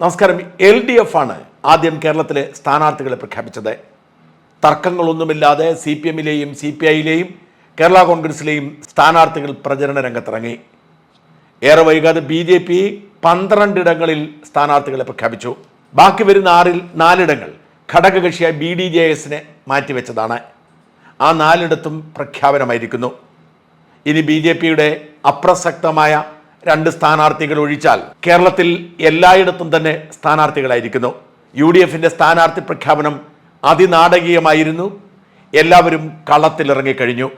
നമസ്കാരം. L D F ആണ് ആദ്യം കേരളത്തിലെ സ്ഥാനാർത്ഥികളെ പ്രഖ്യാപിച്ചത്. തർക്കങ്ങളൊന്നുമില്ലാതെ സി പി എമ്മിലെയും സി പി ഐയിലെയും കേരള കോൺഗ്രസിലെയും സ്ഥാനാർത്ഥികൾ പ്രചരണ രംഗത്തിറങ്ങി. ഏറെ വൈകാതെ ബി ജെ പി പന്ത്രണ്ടിടങ്ങളിൽ സ്ഥാനാർത്ഥികളെ പ്രഖ്യാപിച്ചു. ബാക്കി വരുന്ന ആറിൽ നാലിടങ്ങൾ ഘടകകക്ഷിയായ ബി ഡി ജെ എസിനെ മാറ്റിവെച്ചതാണ്. ആ നാലിടത്തും പ്രഖ്യാപനമായിരിക്കുന്നു. ഇനി ബി ജെ പിയുടെ അപ്രസക്തമായ രണ്ട് സ്ഥാനാർത്ഥികൾ ഒഴിച്ചാൽ കേരളത്തിൽ എല്ലായിടത്തും തന്നെ സ്ഥാനാർത്ഥികളായിരിക്കുന്നു. യു ഡി എഫിന്റെ സ്ഥാനാർത്ഥി പ്രഖ്യാപനം അതിനാടകീയമായിരുന്നു. എല്ലാവരും കളത്തിലിറങ്ങിക്കഴിഞ്ഞു.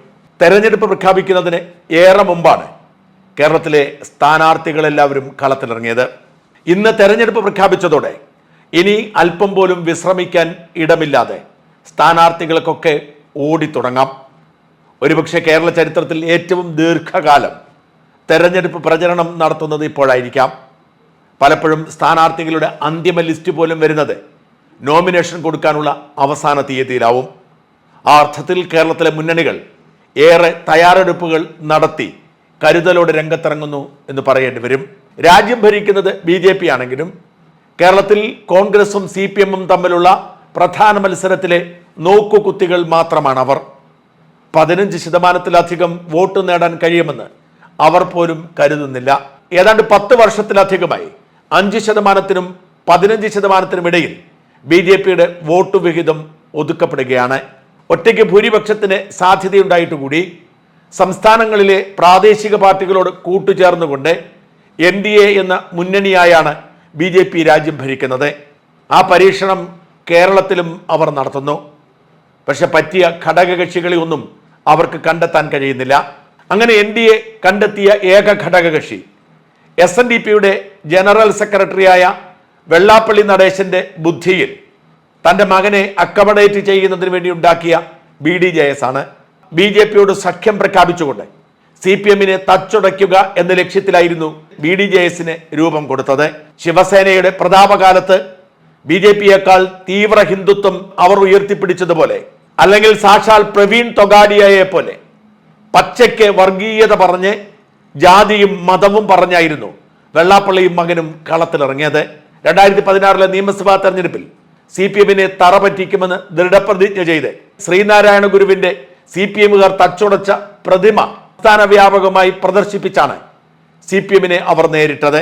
തെരഞ്ഞെടുപ്പ് പ്രഖ്യാപിക്കുന്നതിന് ഏറെ മുമ്പാണ് കേരളത്തിലെ സ്ഥാനാർത്ഥികളെല്ലാവരും കളത്തിലിറങ്ങിയത്. ഇന്ന് തെരഞ്ഞെടുപ്പ് പ്രഖ്യാപിച്ചതോടെ ഇനി അല്പം പോലും വിശ്രമിക്കാൻ ഇടമില്ലാതെ സ്ഥാനാർത്ഥികൾക്കൊക്കെ ഓടിത്തുടങ്ങാം. ഒരുപക്ഷെ കേരള ചരിത്രത്തിൽ ഏറ്റവും ദീർഘകാലം തെരഞ്ഞെടുപ്പ് പ്രചരണം നടത്തുന്നത് ഇപ്പോഴായിരിക്കാം. പലപ്പോഴും സ്ഥാനാർത്ഥികളുടെ അന്തിമ ലിസ്റ്റ് പോലും വരുന്നത് നോമിനേഷൻ കൊടുക്കാനുള്ള അവസാന തീയതിയിലാവും. ആ അർത്ഥത്തിൽ കേരളത്തിലെ മുന്നണികൾ ഏറെ തയ്യാറെടുപ്പുകൾ നടത്തി കരുതലോടെ രംഗത്തിറങ്ങുന്നു എന്ന് പറയേണ്ടി വരും. രാജ്യം ഭരിക്കുന്നത് ബി ജെ പി ആണെങ്കിലും കേരളത്തിൽ കോൺഗ്രസും സി പി എമ്മും തമ്മിലുള്ള പ്രധാന മത്സരത്തിലെ നോക്കുകുത്തികൾ മാത്രമാണ് അവർ. പതിനഞ്ച് ശതമാനത്തിലധികം വോട്ട് നേടാൻ കഴിയുമെന്ന് അവർ പോലും കരുതുന്നില്ല. ഏതാണ്ട് പത്ത് വർഷത്തിലധികമായി അഞ്ച് ശതമാനത്തിനും പതിനഞ്ച് ശതമാനത്തിനും ഇടയിൽ ബി ജെ പിയുടെ വോട്ട് വിഹിതം ഒതുക്കപ്പെടുകയാണ്. ഒറ്റയ്ക്ക് ഭൂരിപക്ഷത്തിന് സാധ്യതയുണ്ടായിട്ട് കൂടി സംസ്ഥാനങ്ങളിലെ പ്രാദേശിക പാർട്ടികളോട് കൂട്ടുചേർന്നുകൊണ്ട് എൻ ഡി എ എന്ന മുന്നണിയായാണ് ബി ജെ പി രാജ്യം ഭരിക്കുന്നത്. ആ പരീക്ഷണം കേരളത്തിലും അവർ നടത്തുന്നു. പക്ഷെ പറ്റിയ ഘടകകക്ഷികളെ ഒന്നും അവർക്ക് കണ്ടെത്താൻ കഴിയുന്നില്ല. അങ്ങനെ എൻ ഡി എ കണ്ടെത്തിയ ഏക ഘടകകക്ഷി. എസ് എൻ ഡി പിയുടെ ജനറൽ സെക്രട്ടറിയായ വെള്ളാപ്പള്ളി നടേശന്റെ ബുദ്ധിയിൽ തന്റെ മകനെ അക്കമഡേറ്റ് ചെയ്യുന്നതിന് വേണ്ടി ഉണ്ടാക്കിയ ബി ഡി ജെ എസ് ആണ്. ബി ജെ പിയോട് സഖ്യം പ്രഖ്യാപിച്ചുകൊണ്ട് സി പി എമ്മിനെ തച്ചുടയ്ക്കുക എന്ന ലക്ഷ്യത്തിലായിരുന്നു ബി ഡി ജെ എസിന് രൂപം കൊടുത്തത്. ശിവസേനയുടെ പ്രതാപകാലത്ത് ബി ജെ പിയേക്കാൾ തീവ്ര ഹിന്ദുത്വം അവർ ഉയർത്തിപ്പിടിച്ചതുപോലെ അല്ലെങ്കിൽ സാക്ഷാൽ പ്രവീൺ തൊഗാഡിയയെ പോലെ പച്ചയ്ക്ക് വർഗീയത പറഞ്ഞ് ജാതിയും മതവും പറഞ്ഞായിരുന്നു വെള്ളാപ്പള്ളിയും മകനും കളത്തിലിറങ്ങിയത്. രണ്ടായിരത്തി പതിനാറിലെ നിയമസഭാ തെരഞ്ഞെടുപ്പിൽ സി പി എമ്മിനെ തറ പറ്റിക്കുമെന്ന് ദൃഢപ്രതിജ്ഞ ചെയ്ത് ശ്രീനാരായണ ഗുരുവിന്റെ സി പി എമ്മുകാർ തച്ചുടച്ച പ്രതിമ സംസ്ഥാന വ്യാപകമായി പ്രദർശിപ്പിച്ചാണ് സി പി എമ്മിനെ അവർ നേരിട്ടത്.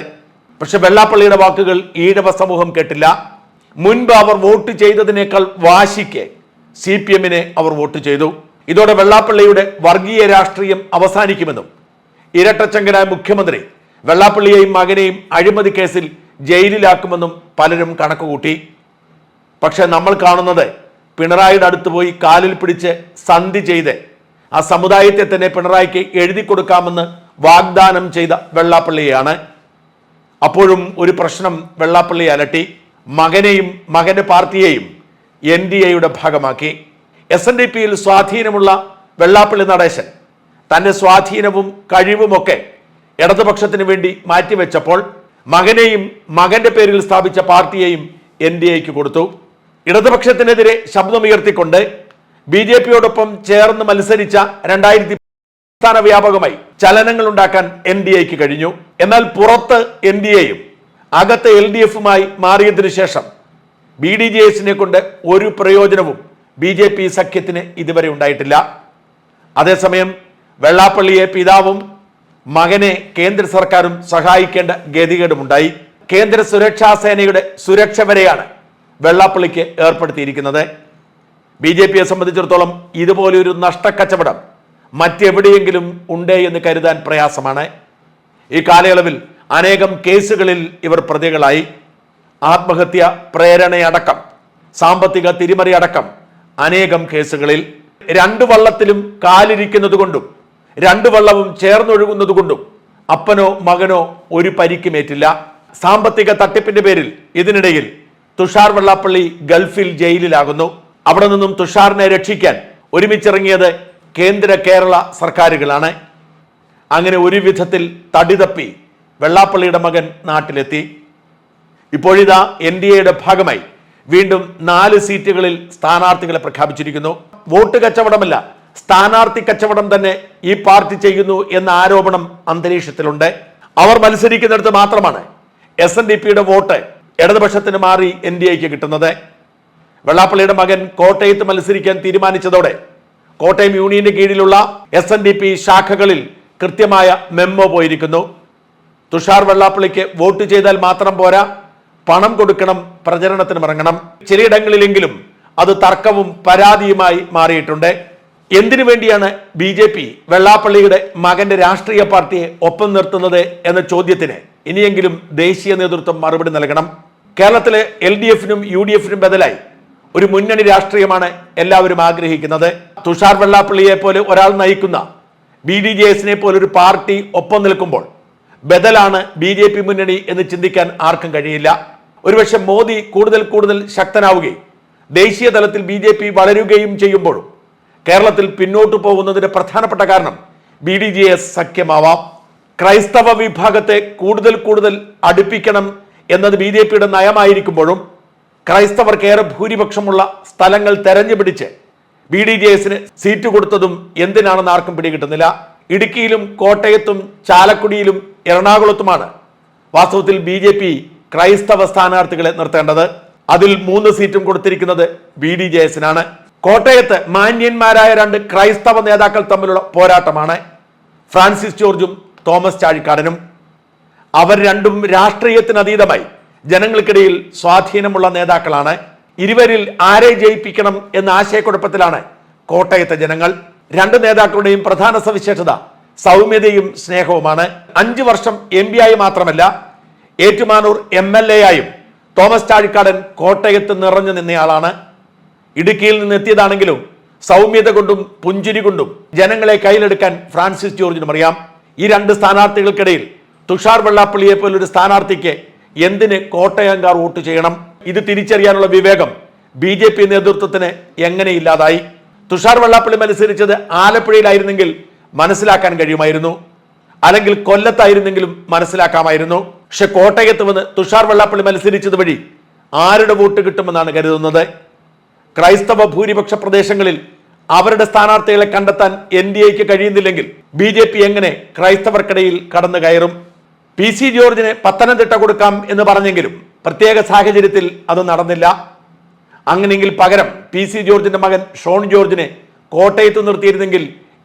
പക്ഷെ വെള്ളാപ്പള്ളിയുടെ വാക്കുകൾ ഈഴവ സമൂഹം കേട്ടില്ല. മുൻപ് അവർ വോട്ട് ചെയ്തതിനേക്കാൾ വാശിക്ക് സി പി എമ്മിനെ അവർ വോട്ട് ചെയ്തു. ഇതോടെ വെള്ളാപ്പള്ളിയുടെ വർഗീയ രാഷ്ട്രീയം അവസാനിക്കുമെന്നും ഇരട്ടച്ചങ്കനായ മുഖ്യമന്ത്രി വെള്ളാപ്പള്ളിയെയും മകനെയും അഴിമതി കേസിൽ ജയിലിലാക്കുമെന്നും പലരും കണക്കുകൂട്ടി. പക്ഷെ നമ്മൾ കാണുന്നത് പിണറായിയുടെ അടുത്ത് പോയി കാലിൽ പിടിച്ച് സന്ധി ചെയ്ത് ആ സമുദായത്തെ തന്നെ പിണറായിക്ക് എഴുതി കൊടുക്കാമെന്ന് വാഗ്ദാനം ചെയ്ത വെള്ളാപ്പള്ളിയാണ് അപ്പോഴും ഒരു പ്രശ്നം വെള്ളാപ്പള്ളി അലട്ടി മകനെയും മകന്റെ പാർട്ടിയെയും എൻ ഡി എയുടെ ഭാഗമാക്കി. എസ് എൻ ഡി പിയിൽ സ്വാധീനമുള്ള വെള്ളാപ്പള്ളി നടേശൻ തന്റെ സ്വാധീനവും കഴിവുമൊക്കെ ഇടതുപക്ഷത്തിന് വേണ്ടി മാറ്റിവെച്ചപ്പോൾ മകനെയും മകന്റെ പേരിൽ സ്ഥാപിച്ച പാർട്ടിയെയും എൻ ഡി എക്ക് കൊടുത്തു. ഇടതുപക്ഷത്തിനെതിരെ ശബ്ദമുയർത്തിക്കൊണ്ട് ബി ജെ പിയോടൊപ്പം ചേർന്ന് മത്സരിച്ച രണ്ടായിരത്തി സംസ്ഥാന വ്യാപകമായി ചലനങ്ങൾ ഉണ്ടാക്കാൻ എൻ ഡി എക്ക് കഴിഞ്ഞു. എന്നാൽ പുറത്ത് എൻ ഡി എയും അകത്ത് എൽ ഡി എഫുമായി മാറിയതിനു ശേഷം ബി ഡി ജെ എസിനെ കൊണ്ട് ഒരു പ്രയോജനവും ബി ജെ പി സഖ്യത്തിന് ഇതുവരെ ഉണ്ടായിട്ടില്ല. അതേസമയം വെള്ളാപ്പള്ളിയെ പിതാവും മകനെ കേന്ദ്ര സർക്കാരും സഹായിക്കേണ്ട ഗതികേടുമുണ്ടായി. കേന്ദ്ര സുരക്ഷാ സേനയുടെ സുരക്ഷ വരെയാണ് വെള്ളാപ്പള്ളിക്ക് ഏർപ്പെടുത്തിയിരിക്കുന്നത്. ബി ജെ പിയെ സംബന്ധിച്ചിടത്തോളം ഇതുപോലൊരു നഷ്ടക്കച്ചവടം മറ്റെവിടെയെങ്കിലും ഉണ്ടേ എന്ന് കരുതാൻ പ്രയാസമാണ്. ഈ കാലയളവിൽ അനേകം കേസുകളിൽ ഇവർ പ്രതികളായി. ആത്മഹത്യ പ്രേരണയടക്കം സാമ്പത്തിക തിരിമറി അടക്കം അനേകം കേസുകളിൽ രണ്ട് വള്ളത്തിലും കാലിരിക്കുന്നത് കൊണ്ടും രണ്ട് വള്ളവും ചേർന്നൊഴുകുന്നത് കൊണ്ടും അപ്പനോ മകനോ ഒരു പരിക്കുമേറ്റില്ല സാമ്പത്തിക തട്ടിപ്പിന്റെ പേരിൽ ഇതിനിടയിൽ തുഷാർ വെള്ളാപ്പള്ളി ഗൾഫിൽ ജയിലിലാകുന്നു. അവിടെ നിന്നും തുഷാറിനെ രക്ഷിക്കാൻ ഒരുമിച്ചിറങ്ങിയത് കേന്ദ്ര കേരള സർക്കാരുകളാണ്. അങ്ങനെ ഒരു വിധത്തിൽ തടിതപ്പി വെള്ളാപ്പള്ളിയുടെ മകൻ നാട്ടിലെത്തി. ഇപ്പോഴിതാ എൻ ഡി എയുടെ ഭാഗമായി വീണ്ടും നാല് സീറ്റുകളിൽ സ്ഥാനാർത്ഥികളെ പ്രഖ്യാപിച്ചിരിക്കുന്നു. വോട്ട് കച്ചവടമല്ല സ്ഥാനാർത്ഥി കച്ചവടം തന്നെ ഈ പാർട്ടി ചെയ്യുന്നു എന്ന ആരോപണം അന്തരീക്ഷത്തിലുണ്ട്. അവർ മത്സരിക്കുന്നിടത്ത് മാത്രമാണ് എസ് എൻ ഡി പിയുടെ വോട്ട് ഇടതുപക്ഷത്തിന് മാറി എൻ ഡി എക്ക് കിട്ടുന്നത്. വെള്ളാപ്പള്ളിയുടെ മകൻ കോട്ടയത്ത് മത്സരിക്കാൻ തീരുമാനിച്ചതോടെ കോട്ടയം യൂണിയന്റെ കീഴിലുള്ള എസ് എൻ ഡി പി ശാഖകളിൽ കൃത്യമായ മെമ്മോ പോയിരിക്കുന്നു. തുഷാർ വെള്ളാപ്പള്ളിക്ക് വോട്ട് ചെയ്താൽ മാത്രം പോരാ പണം കൊടുക്കണം പ്രചരണത്തിന് ഇറങ്ങണം. ചിലയിടങ്ങളിലെങ്കിലും അത് തർക്കവും പരാതിയുമായി മാറിയിട്ടുണ്ട്. എന്തിനു വേണ്ടിയാണ് ബി ജെ പി വെള്ളാപ്പള്ളിയുടെ മകന്റെ രാഷ്ട്രീയ പാർട്ടിയെ ഒപ്പം നിർത്തുന്നത് എന്ന ചോദ്യത്തിന് ഇനിയെങ്കിലും ദേശീയ നേതൃത്വം മറുപടി നൽകണം. കേരളത്തിലെ എൽ ഡി എഫിനും യു ഡി എഫിനും ബദലായി ഒരു മുന്നണി രാഷ്ട്രീയമാണ് എല്ലാവരും ആഗ്രഹിക്കുന്നത്. തുഷാർ വെള്ളാപ്പള്ളിയെ പോലെ ഒരാൾ നയിക്കുന്ന ബി ഡി ജെ എസിനെ പോലെ ഒരു പാർട്ടി ഒപ്പം നിൽക്കുമ്പോൾ ബദലാണ് ബി ജെ പി മുന്നണി എന്ന് ചിന്തിക്കാൻ ആർക്കും കഴിയില്ല. ഒരുപക്ഷെ മോദി കൂടുതൽ കൂടുതൽ ശക്തനാവുകയും ദേശീയ തലത്തിൽ ബി ജെ പി വളരുകയും ചെയ്യുമ്പോഴും കേരളത്തിൽ പിന്നോട്ടു പോകുന്നതിന്റെ പ്രധാനപ്പെട്ട കാരണം ബി ഡി ജെ എസ് സഖ്യമാവാം. ക്രൈസ്തവ വിഭാഗത്തെ കൂടുതൽ കൂടുതൽ അടുപ്പിക്കണം എന്നത് ബി ജെ പിയുടെ നയമായിരിക്കുമ്പോഴും ക്രൈസ്തവർക്ക് ഏറെ ഭൂരിപക്ഷമുള്ള സ്ഥലങ്ങൾ തെരഞ്ഞുപിടിച്ച് ബി ഡി ജെ എസിന് സീറ്റ് കൊടുത്തതും എന്തിനാണെന്ന് ആർക്കും പിടികിട്ടുന്നില്ല. ഇടുക്കിയിലും കോട്ടയത്തും ചാലക്കുടിയിലും എറണാകുളത്തുമാണ് വാസ്തവത്തിൽ ബി ജെ പി ക്രൈസ്തവ സ്ഥാനാർത്ഥികളെ നിർത്തേണ്ടത് അതിൽ മൂന്ന് സീറ്റും കൊടുത്തിരിക്കുന്നത് ബി ഡി ജെ എസിനാണ് കോട്ടയത്ത് മാന്യന്മാരായ രണ്ട് ക്രൈസ്തവ നേതാക്കൾ തമ്മിലുള്ള പോരാട്ടമാണ് ഫ്രാൻസിസ് ജോർജും തോമസ് ചാഴിക്കാടനും. അവർ രണ്ടും രാഷ്ട്രീയത്തിന് അതീതമായി ജനങ്ങൾക്കിടയിൽ സ്വാധീനമുള്ള നേതാക്കളാണ്. ഇരുവരിൽ ആരെ ജയിപ്പിക്കണം എന്ന ആശയക്കുഴപ്പത്തിലാണ് കോട്ടയത്തെ ജനങ്ങൾ. രണ്ട് നേതാക്കളുടെയും പ്രധാന സവിശേഷത സൗമ്യതയും സ്നേഹവുമാണ്. അഞ്ചു വർഷം എം ആയി മാത്രമല്ല ഏറ്റുമാനൂർ എം എൽ എ ആയും തോമസ് ചാഴിക്കാടൻ കോട്ടയത്ത് നിറഞ്ഞു നിന്നയാളാണ്. ഇടുക്കിയിൽ നിന്ന് എത്തിയതാണെങ്കിലും സൗമ്യത കൊണ്ടും പുഞ്ചിരി കൊണ്ടും ജനങ്ങളെ കയ്യിലെടുക്കാൻ ഫ്രാൻസിസ് ജോർജിനും അറിയാം. ഈ രണ്ട് സ്ഥാനാർത്ഥികൾക്കിടയിൽ തുഷാർ വെള്ളാപ്പള്ളിയെ പോലൊരു സ്ഥാനാർത്ഥിക്ക് എന്തിന് കോട്ടയംകാർ വോട്ട് ചെയ്യണം? ഇത് തിരിച്ചറിയാനുള്ള വിവേകം ബി ജെ പി നേതൃത്വത്തിന് എങ്ങനെ ഇല്ലാതായി തുഷാർ വെള്ളാപ്പള്ളി മത്സരിച്ചത് ആലപ്പുഴയിലായിരുന്നെങ്കിൽ മനസ്സിലാക്കാൻ കഴിയുമായിരുന്നു. അല്ലെങ്കിൽ കൊല്ലത്തായിരുന്നെങ്കിലും മനസ്സിലാക്കാമായിരുന്നു. പക്ഷെ കോട്ടയത്ത് വന്ന് തുഷാർ വെള്ളാപ്പള്ളി മത്സരിച്ചത് വഴി ആരുടെ വോട്ട് കിട്ടുമെന്നാണ് കരുതുന്നത്? ക്രൈസ്തവ ഭൂരിപക്ഷ പ്രദേശങ്ങളിൽ അവരുടെ സ്ഥാനാർത്ഥികളെ കണ്ടെത്താൻ എൻ ഡി എക്ക് കഴിയുന്നില്ലെങ്കിൽ ബി ജെ പി എങ്ങനെ ക്രൈസ്തവർക്കിടയിൽ കടന്നു കയറും? പി സി ജോർജിന് പത്തനംതിട്ട കൊടുക്കാം എന്ന് പറഞ്ഞെങ്കിലും പ്രത്യേക സാഹചര്യത്തിൽ അത് നടന്നില്ല. അങ്ങനെയെങ്കിൽ പകരം പി സി ജോർജിന്റെ മകൻ ഷോൺ ജോർജിനെ കോട്ടയത്ത് നിർത്തിയിരുന്നെങ്കിൽ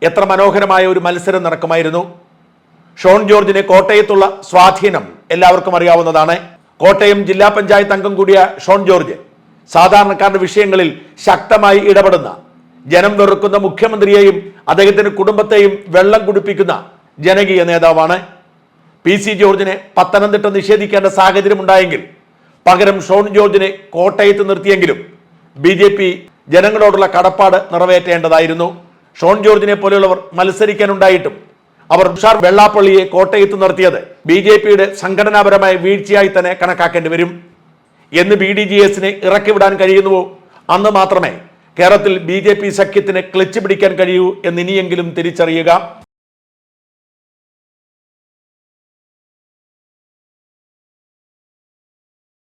എത്ര മനോഹരമായ ഒരു മത്സരം നടക്കുമായിരുന്നു? ഷോൺ ജോർജിന് കോട്ടയത്തുള്ള സ്വാധീനം എല്ലാവർക്കും അറിയാവുന്നതാണ്. കോട്ടയം ജില്ലാ പഞ്ചായത്ത് അംഗം കൂടിയ ഷോൺ ജോർജ് സാധാരണക്കാരുടെ വിഷയങ്ങളിൽ ശക്തമായി ഇടപെടുന്ന ജനം വെറുക്കുന്ന മുഖ്യമന്ത്രിയെയും അദ്ദേഹത്തിന്റെ കുടുംബത്തെയും വെള്ളം കുടിപ്പിക്കുന്ന ജനകീയ നേതാവാണ്. പി സി ജോർജിനെ പത്തനംതിട്ട നിഷേധിക്കേണ്ട സാഹചര്യം ഉണ്ടായെങ്കിൽ പകരം ഷോൺ ജോർജിനെ കോട്ടയത്ത് നിർത്തിയെങ്കിലും ബി ജെ പി ജനങ്ങളോടുള്ള കടപ്പാട് നിറവേറ്റേണ്ടതായിരുന്നു. ഷോൺ ജോർജിനെ പോലെയുള്ളവർ മത്സരിക്കാനുണ്ടായിട്ടും അവർ തുഷാർ വെള്ളാപ്പള്ളിയെ കോട്ടയത്ത് നിർത്തിയത്. ബി ജെ പിയുടെ സംഘടനാപരമായ വീഴ്ചയായി തന്നെ കണക്കാക്കേണ്ടി വരും. എന്ന് ബി ഡി ജി എസിനെ ഇറക്കിവിടാൻ കഴിയുന്നുവോ? അന്ന് മാത്രമേ കേരളത്തിൽ ബി ജെ പി സഖ്യത്തിന് ക്ലച്ച് പിടിക്കാൻ കഴിയൂ എന്ന് ഇനിയെങ്കിലും തിരിച്ചറിയുക.